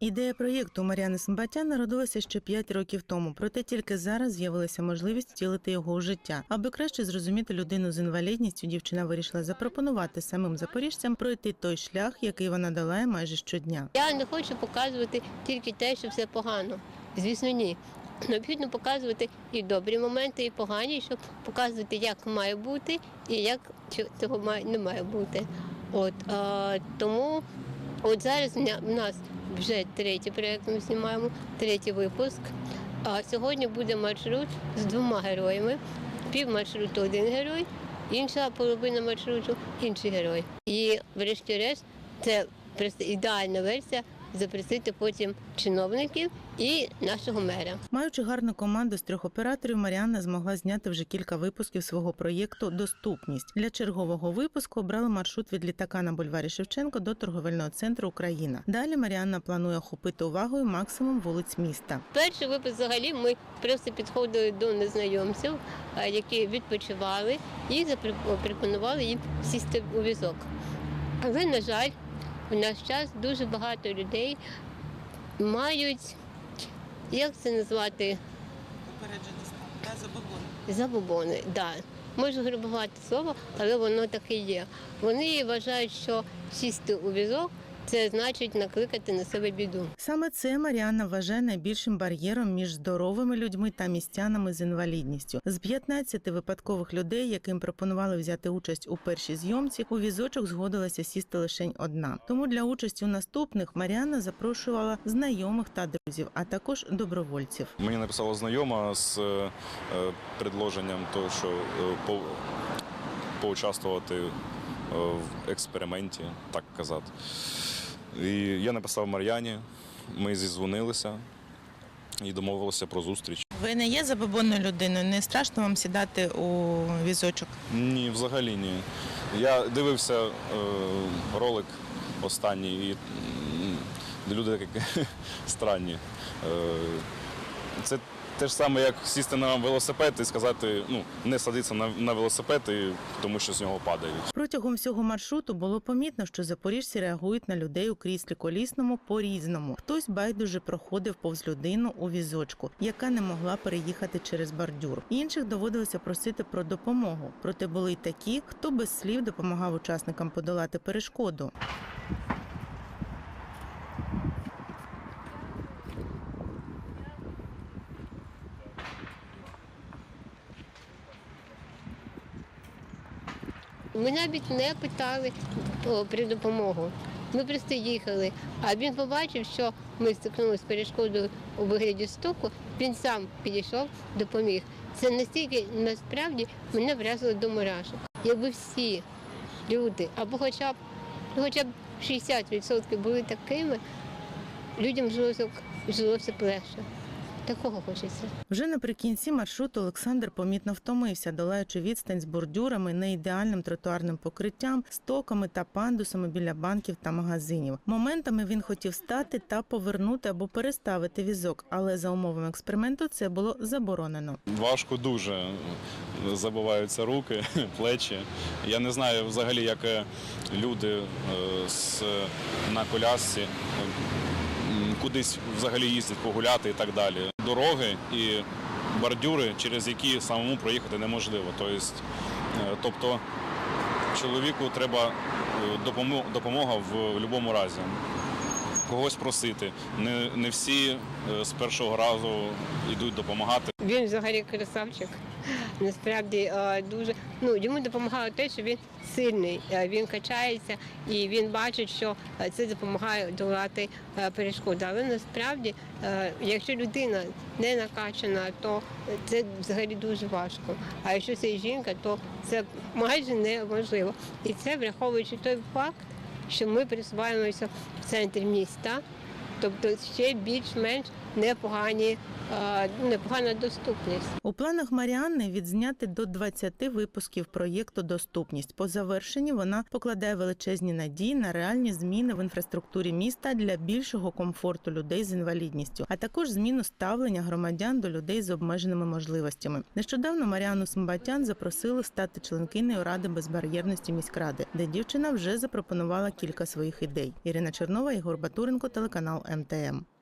Ідея проєкту Мар'яни Симбатян народилася ще 5 років тому, проте тільки зараз з'явилася можливість втілити його у життя. Аби краще зрозуміти людину з інвалідністю, дівчина вирішила запропонувати самим запоріжцям пройти той шлях, який вона долає майже щодня. Я не хочу показувати тільки те, що все погано. Звісно, ні. Необхідно показувати і добрі моменти, і погані, щоб показувати, як має бути і як цього має, не має бути. От, а, тому от зараз в нас вже третій проєкт ми знімаємо, третій випуск. А сьогодні буде маршрут з двома героями. Пів маршруту один герой, інша половина маршруту інший герой. І врешті-решт це просто ідеальна версія запросити потім чиновників і нашого мера. Маючи гарну команду з трьох операторів, Маріанна змогла зняти вже кілька випусків свого проєкту Доступність для чергового випуску обрали маршрут від літака на бульварі Шевченко до торговельного центру Україна. Далі Маріанна планує охопити увагою максимум вулиць міста. Перший випуск взагалі ми просто підходили до незнайомців, які відпочивали, і запропонували їм сісти у візок. Але, на жаль, в наш час дуже багато людей мають, як це назвати, забобони. Да. Можу грабувати слово, але воно таке є. Вони вважають, що сісти у візок це значить накликати на себе біду. Саме це Маріанна вважає найбільшим бар'єром між здоровими людьми та містянами з інвалідністю. З 15 випадкових людей, яким пропонували взяти участь у першій зйомці, у візочок згодилася сісти лише одна. Тому для участі у наступних Маріанна запрошувала знайомих та друзів, а також добровольців. Мені написала знайома з е, предложенням того, що е, по, поучаствувати е, в експерименті, так казати. І я написав Мар'яні, ми зізвонилися і домовилися про зустріч. Ви не є забобонною людиною, не страшно вам сідати у візочок. Ні, взагалі ні. Я дивився е, ролик останній, і люди такі странні. Е, це те ж саме, як сісти на велосипед і сказати, ну, не садитися на, на велосипед, і, тому що з нього падають. Протягом всього маршруту було помітно, що запоріжці реагують на людей у кріслі колісному по-різному. Хтось байдуже проходив повз людину у візочку, яка не могла переїхати через бордюр. Інших доводилося просити про допомогу. Проте були й такі, хто без слів допомагав учасникам подолати перешкоду. Ми навіть не питали про допомогу. Ми просто їхали. А він побачив, що ми стикнулися з перешкодою у вигляді стоку, він сам підійшов, допоміг. Це настільки насправді мене вразило до мурашок. Якби всі люди, або хоча б, хоча б 60% були такими, людям жилося, жилося легше. Такого хочеться. Вже наприкінці маршруту Олександр помітно втомився, долаючи відстань з бордюрами, неідеальним тротуарним покриттям, стоками та пандусами біля банків та магазинів. Моментами він хотів стати та повернути або переставити візок, але за умовами експерименту це було заборонено. Важко дуже забиваються руки, плечі. Я не знаю взагалі, як е, люди е, на колясці кудись взагалі їздять погуляти і так далі. Дороги і бордюри, через які самому проїхати неможливо. Тобто, е, тобто чоловіку треба е, допомога в будь-якому разі. Когось просити. Не, не всі е, з першого разу йдуть допомагати. Він взагалі красавчик. Насправді е, дуже ну йому допомагає те, що він сильний, е, він качається і він бачить, що е, це допомагає долати перешкоди. Але насправді, якщо людина не накачана, то це взагалі дуже важко. А якщо це жінка, то це майже неможливо. І це враховуючи той факт, що ми пересуваємося в центрі міста. Тобто ще більш-менш непогані, непогана доступність. У планах Маріанни відзняти до 20 випусків проєкту Доступність. По завершенні вона покладає величезні надії на реальні зміни в інфраструктурі міста для більшого комфорту людей з інвалідністю, а також зміну ставлення громадян до людей з обмеженими можливостями. Нещодавно Маріану Сумбатян запросили стати членкинею ради безбар'єрності міськради, де дівчина вже запропонувала кілька своїх ідей. Ірина Чернова, Ігор Батуренко, телеканал МТМ.